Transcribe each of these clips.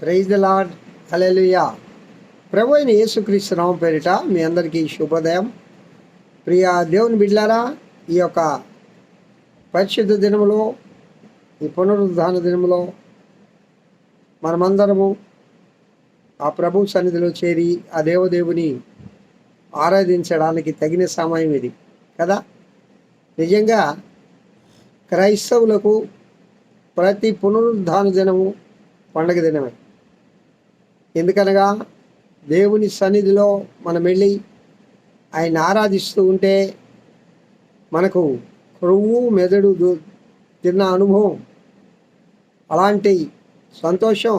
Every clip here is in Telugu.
Praise the Lord hallelujah. ప్రభు అయిన యేసుక్రీస్తు నామం పేరిట మీ అందరికీ శుభోదయం. ప్రియ దేవుని బిడ్లారా ఈ యొక్క పరిశుద్ధ దినములో ఈ పునరుద్ధాన దినములో మనమందరము ఆ ప్రభు సన్నిధిలో చేరి ఆ దేవదేవుని ఆరాధించడానికి తగిన సమయం ఇది కదా? నిజంగా క్రైస్తవులకు ప్రతి పునరుద్ధాన దినము పండగ దినమే. ఎందుకనగా దేవుని సన్నిధిలో మనం వెళ్ళి ఆయన ఆరాధిస్తూ ఉంటే మనకు క్రొవ్వు మెదడు తిన్న అనుభవం అలాంటి సంతోషం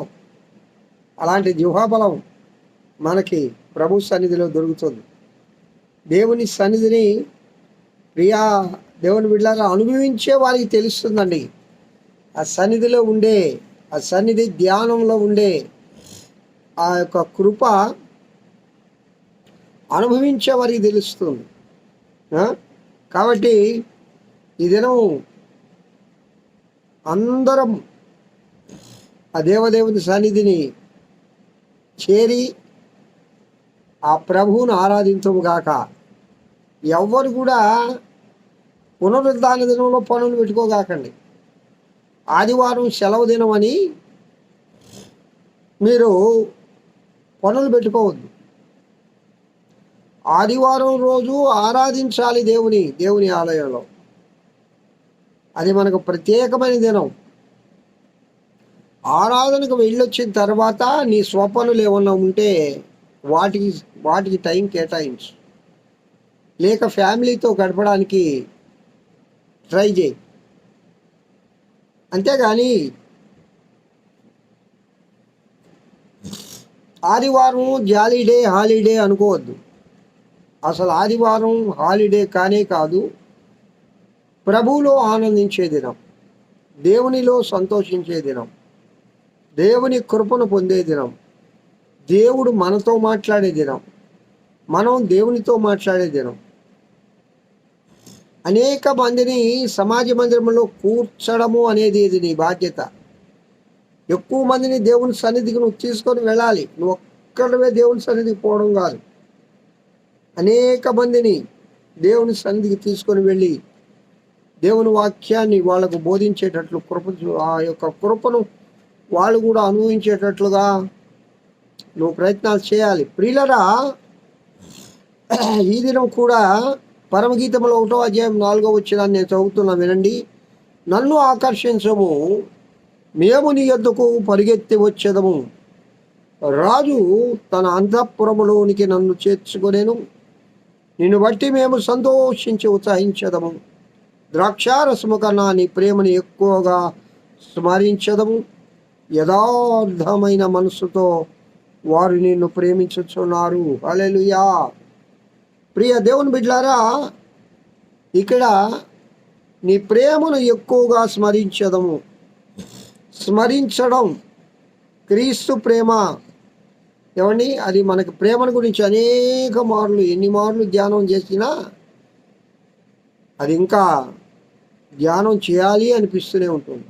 అలాంటి జిహ్వాబలం మనకి ప్రభు సన్నిధిలో దొరుకుతుంది. దేవుని సన్నిధిని ప్రియా దేవుని బిడ్డలారా అనుభవించే వారికి తెలుస్తుందండి. ఆ సన్నిధిలో ఉండే ఆ సన్నిధి ధ్యానంలో ఉండే ఆ యొక్క కృప అనుభవించే వారికి తెలుస్తుంది కాబట్టి ఈ దినం అందరం ఆ దేవదేవుని సన్నిధిని చేరి ఆ ప్రభువును ఆరాధించము కాక ఎవ్వరు కూడా పునరుద్ధాన దినంలో పనులు పెట్టుకోగాకండి. ఆదివారం సెలవు దినం అని మీరు పనులు పెట్టుకోవద్దు. ఆదివారం రోజు ఆరాధించాలి దేవుని దేవుని ఆలయంలో. అది మనకు ప్రత్యేకమైన దినం. ఆరాధనకు వెళ్ళొచ్చిన తర్వాత నీ స్వపనులు ఏమన్నా ఉంటే వాటికి వాటికి టైం కేటాయించు. లేక ఫ్యామిలీతో గడపడానికి ట్రై చేయి. అంతేగాని ఆదివారం జాలీడే హాలిడే అనుకోవద్దు. అసలు ఆదివారం హాలిడే కానే కాదు ప్రభువులో ఆనందించే దినం దేవునిలో సంతోషించే దినం దేవుని కృపను పొందే దినం దేవుడు మనతో మాట్లాడే దినం మనం దేవునితో మాట్లాడే దినం. అనేక మందిని సమాజ మందిరంలో కూర్చడము అనేది ఇది నీ బాధ్యత. ఎక్కువ మందిని దేవుని సన్నిధికి నువ్వు తీసుకొని వెళ్ళాలి. నువ్వు ఒక్కడవే దేవుని సన్నిధికి పోవడం కాదు. అనేక మందిని దేవుని సన్నిధికి తీసుకొని వెళ్ళి దేవుని వాక్యాన్ని వాళ్ళకు బోధించేటట్లు కృప ఆ యొక్క కృపను వాళ్ళు కూడా అనుభవించేటట్లుగా నువ్వు ప్రయత్నాలు చేయాలి. ప్రియులరా ఈ దినం కూడా పరమగీతంలో ఒకటో అధ్యాయం నాలుగో వచ్చిన నేను చదువుతున్నా వినండి. నన్ను ఆకర్షించము మేము నీ యొద్దకు పరిగెత్తి వచ్చేదము. రాజు తన అంతఃపురములోనికి నన్ను చేర్చుకొనేను. నిన్ను బట్టి మేము సంతోషించి ఉత్సహించదము. ద్రాక్షారసము కన్నా నీ ప్రేమను ఎక్కువగా స్మరించదము. యథార్థమైన మనసుతో వారు నిన్ను ప్రేమించుచున్నారు. అలెలుయా ప్రియ దేవుని బిడ్లారా ఇక్కడ నీ ప్రేమను ఎక్కువగా స్మరించదము. స్మరించడం. క్రీస్తు ప్రేమ. ఏమండి? అది మనకి ప్రేమను గురించి అనేక మార్లు ఎన్ని మార్లు ధ్యానం చేసినా అది ఇంకా ధ్యానం చేయాలి అనిపిస్తూనే ఉంటుంది.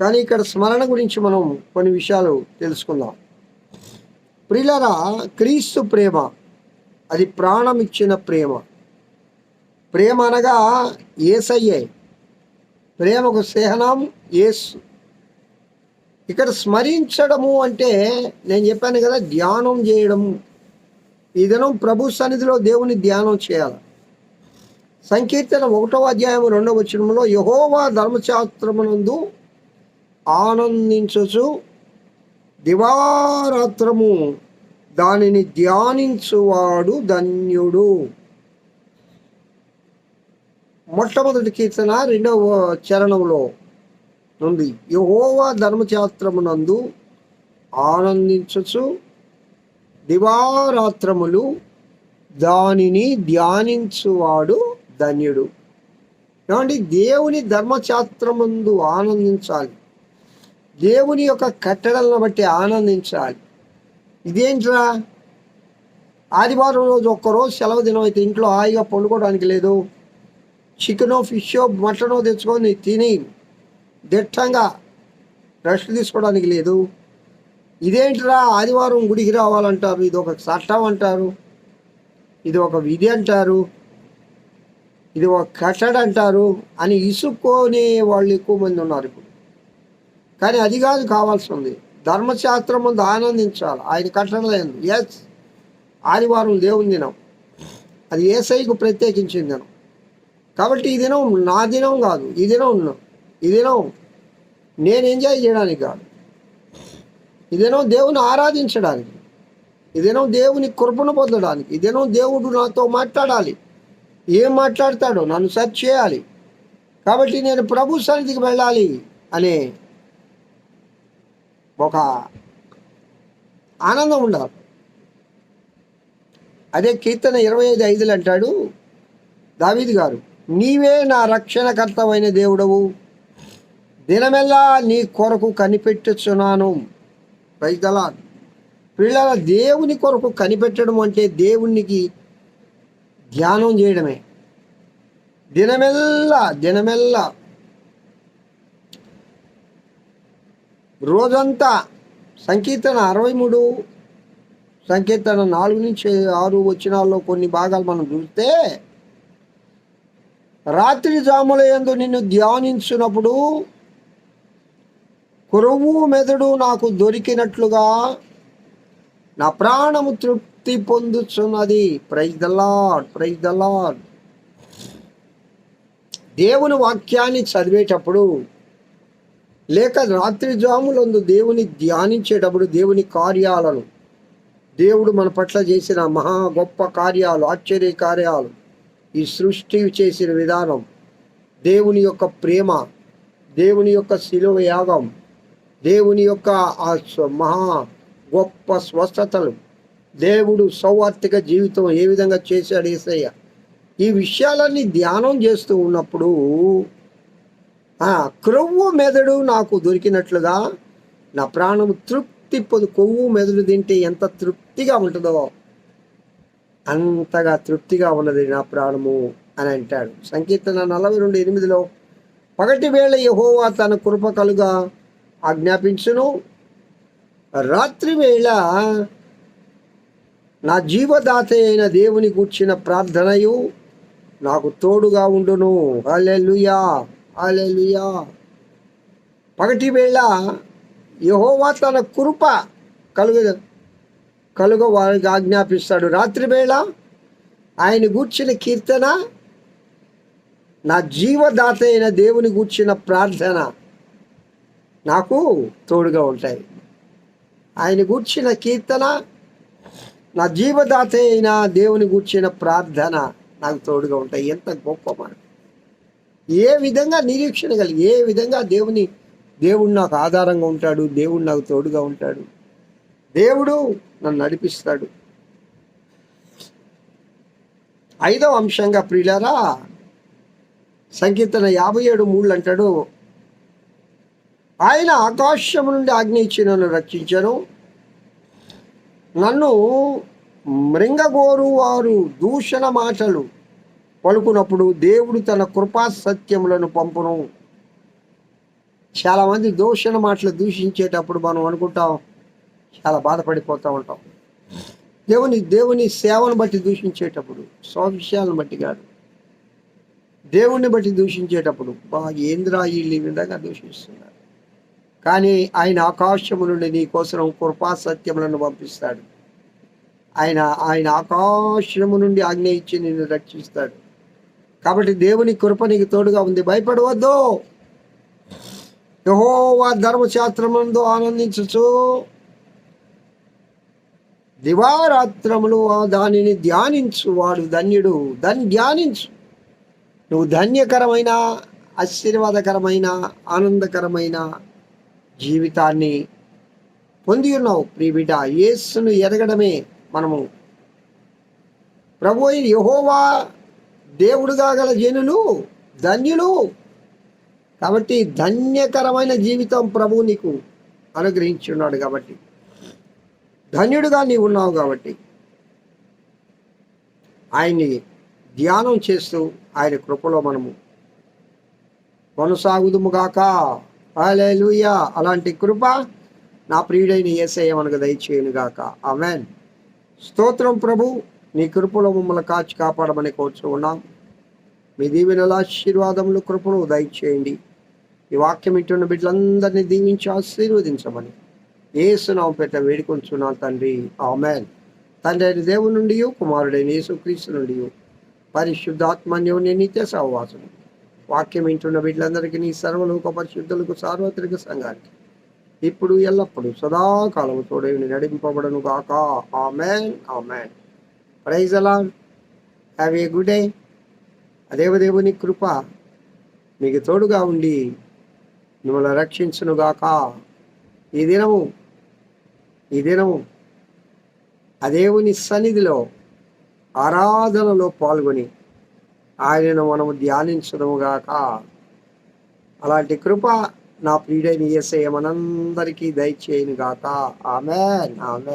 కానీ ఇక్కడ స్మరణ గురించి మనం కొన్ని విషయాలు తెలుసుకుందాం. ప్రిలరా క్రీస్తు ప్రేమ. అది ప్రాణం ఇచ్చిన ప్రేమ. ప్రేమ అనగా ఏసయ్యే. ప్రేమకు సేహనం యేసు. ఇక్కడ స్మరించడము అంటే నేను చెప్పాను కదా ధ్యానం చేయడము. ఈ దినం ప్రభు సన్నిధిలో దేవుని ధ్యానం చేయాలి. సంకీర్తన ఒకటో అధ్యాయం రెండవ వచనంలో యహోవా ధర్మశాస్త్రమునందు ఆనందించచ్చు. దివారాత్రము దానిని ధ్యానించువాడు ధన్యుడు. మొట్టమొదటి కీర్తన రెండవ చరణంలో ఉంది యహోవా ధర్మశాస్త్రమునందు ఆనందించచ్చు. దివారాత్రములు దానిని ధ్యానించువాడు ధన్యుడు. ఏమండి? దేవుని ధర్మశాస్త్రముందు ఆనందించాలి. దేవుని యొక్క కట్టడలను బట్టి ఆనందించాలి. ఇదేంట్రా? ఆదివారం రోజు ఒక్కరోజు సెలవు దినం అయితే ఇంట్లో హాయిగా పండుకోవడానికి లేదు. చికెనో ఫిషో మటనో తెచ్చుకొని తిని దిట్టంగా రెస్ట్ తీసుకోవడానికి లేదు. ఇదేంటిరా ఆదివారం గుడికి రావాలంటారు? ఇది ఒక చట్టం అంటారు. ఇది ఒక విధి అంటారు. ఇది ఒక కట్టడ అంటారు అని ఇసుక్కోనే వాళ్ళు ఎక్కువ మంది ఉన్నారు ఇప్పుడు. కానీ అది కాదు కావాల్సి ఉంది. ధర్మశాస్త్రం ముందు ఆనందించాలి. ఆయన కట్టడలేదు ఎస్ ఆదివారం దేవుని దినం. అది ఏసైకు ప్రత్యేకించింది దినం కాబట్టి ఈ దినం నా దినం కాదు ఈ దినం ఈ దినం నేను ఎంజాయ్ చేయడానికి కాదు. ఈ దినం దేవుని ఆరాధించడానికి ఈ దినం దేవుని కృపను పొందడానికి ఈ దినం దేవుడు నాతో మాట్లాడాలి. ఏం మాట్లాడతాడో నన్ను సెర్చ్ చేయాలి. కాబట్టి నేను ప్రభు సన్నిధికి వెళ్ళాలి అనే ఒక ఆనందం ఉండాలి. అదే కీర్తన ఇరవై ఐదు ఐదులు అంటాడు దావీద్ గారు. నీవే నా రక్షణకర్తమైన దేవుడవు. దినమెల్లా నీ కొరకు కనిపెట్టుచున్నాను. పైదలా పిల్లల దేవుని కొరకు కనిపెట్టడం అంటే దేవునికి ధ్యానం చేయడమే. దినమెల్లా దినమెల్లా రోజంతా సంకీర్తన అరవై మూడు సంకీర్తన నాలుగు నుంచి ఆరు వచ్చినాల్లో కొన్ని భాగాలు మనం చూస్తే రాత్రి జాముల యందు నిన్ను ధ్యానించినప్పుడు కురువు మెదడు నాకు దొరికినట్లుగా నా ప్రాణము తృప్తి పొందుచున్నది. Praise the Lord praise the Lord దేవుని వాక్యాన్ని చదివేటప్పుడు లేక రాత్రి జాములందు దేవుని ధ్యానించేటప్పుడు దేవుని కార్యాలను దేవుడు మన పట్ల చేసిన మహా గొప్ప కార్యాలు ఆశ్చర్య కార్యాలు ఈ సృష్టి చేసిన విధానం దేవుని యొక్క ప్రేమ దేవుని యొక్క శిలువ యాగం దేవుని యొక్క ఆ స్వ- మహా గొప్ప స్వస్థతలు దేవుడు సౌవార్థిక జీవితం ఏ విధంగా చేశాడు ఏసయ్య? ఈ విషయాలన్నీ ధ్యానం చేస్తూ ఉన్నప్పుడు క్రొవ్వు మెదడు నాకు దొరికినట్లుగా నా ప్రాణం తృప్తి పొందు కొవ్వు మెదడు తింటే ఎంత తృప్తిగా ఉంటుందో అంతగా తృప్తిగా ఉన్నది నా ప్రాణము అని అంటాడు. సంకీర్తన నలభై రెండు ఎనిమిదిలో పగటి వేళ యహోవా తన కృప కలుగా ఆజ్ఞాపించును. రాత్రి వేళ నా జీవదాత అయిన దేవుని కూర్చిన ప్రార్థనయు నాకు తోడుగా ఉండును. అలెలుయా అలెలుయా పగటి వేళ యహోవా తన కృప కలుగ కలుగ వారికి ఆజ్ఞాపిస్తాడు. రాత్రివేళ ఆయన గూర్చిన కీర్తన నా జీవదాత అయిన దేవుని గూర్చిన ప్రార్థన నాకు తోడుగా ఉంటాయి. ఆయన గూర్చిన కీర్తన నా జీవదాత అయిన దేవుని గూర్చిన ప్రార్థన నాకు తోడుగా ఉంటాయి. ఎంత గొప్ప మాట. ఏ విధంగా నిరీక్షణ కలిగి ఏ విధంగా దేవుని దేవుడు నాకు ఆధారంగా ఉంటాడు దేవుడు నాకు తోడుగా ఉంటాడు. దేవుడు నన్ను నడిపిస్తాడు. ఐదవ అంశంగా ప్రియులారా సంకీర్తన యాభై ఏడు మూడు అంటాడు ఆయన ఆకాశము నుండి ఆజ్ఞ ఇచ్చి నన్ను రక్షించను. నన్ను మృంగగోరు వారు దూషణ మాటలు పలుకున్నప్పుడు దేవుడు తన కృపా సత్యములను పంపును. చాలామంది దూషణ మాటలు దూషించేటప్పుడు మనం అనుకుంటాం చాలా బాధపడిపోతూ ఉంటాం. దేవుని దేవుని సేవను బట్టి దూషించేటప్పుడు స్వవిషయాలను బట్టి కాదు. దేవుణ్ణి బట్టి దూషించేటప్పుడు బా ఏంద్రా వీళ్ళు ఈ విధంగా దూషిస్తున్నారు? కానీ ఆయన ఆకాశము నుండి నీ కోసం కృపా సత్యములను పంపిస్తాడు. ఆయన ఆయన ఆకాశము నుండి ఆజ్ఞ ఇచ్చి నిన్ను రక్షిస్తాడు. కాబట్టి దేవుని కృప నీకు తోడుగా ఉంది. భయపడవద్దు. యహోవా ధర్మశాస్త్రముందు ఆనందించచ్చు దివారాత్రములు దానిని ధ్యానించు వాడు ధన్యుడు. దాన్ని ధ్యానించు. నువ్వు ధన్యకరమైన ఆశీర్వాదకరమైన ఆనందకరమైన జీవితాన్ని పొంది ఉన్నావు. ప్రియబిడ్డ యేసును ఎరగడమే మనము. ప్రభు యహోవా దేవుడుగా గల జనులు ధన్యులు. కాబట్టి ధన్యకరమైన జీవితం ప్రభు నీకు అనుగ్రహించున్నాడు కాబట్టి. ధన్యుడుగా నీవు ఉన్నావు కాబట్టి ఆయన్ని ధ్యానం చేస్తూ ఆయన కృపలో మనము కొనసాగుదుముగాక. హల్లెలూయా. అలాంటి కృప నా ప్రియుడైన ఏసయ్య మనకు దయచేయను గాక ఆమెన్. స్తోత్రం ప్రభు. నీ కృపలో మమ్మల్ని కాచి కాపాడమని కోరుచు ఉన్నాం. మీ దీవెనల ఆశీర్వాదములు కృపను దయచేయండి. ఈ వాక్యం ఇటున్న బిడ్డలందరినీ దీవించి ఆశీర్వదించమని ఏసునాం పెట్ట వేడుకొంచున్నాను తండ్రి. ఆమెన్. తండ్రి అయిన దేవుని నుండి కుమారుడైన యేసుక్రీస్తు నుండి పరిశుద్ధాత్మన్యం నిత్య సహవాసం వాక్యం వింటున్న వీళ్ళందరికీ నీ సర్వలోక పరిశుద్ధులకు సార్వత్రిక సంఘానికి. ఇప్పుడు ఎల్లప్పుడు సదాకాలం తోడేవిని నడిపింపబడను గాక. ఆమెన్. ఆమెన్. ప్రైజ్ అలా. Have a good day. దేవదేవుని కృప మీకు తోడుగా ఉండి మిమ్మల్ని రక్షించును గాక. ఈ దినము ఈ దినము ఆ దేవుని సన్నిధిలో ఆరాధనలో పాల్గొని ఆయనను మనము ధ్యానించడముగాక అలాంటి కృప నా ప్రియుడైన ఏసే మనందరికీ దయచేయను గాక. ఆమె ఆమెన్.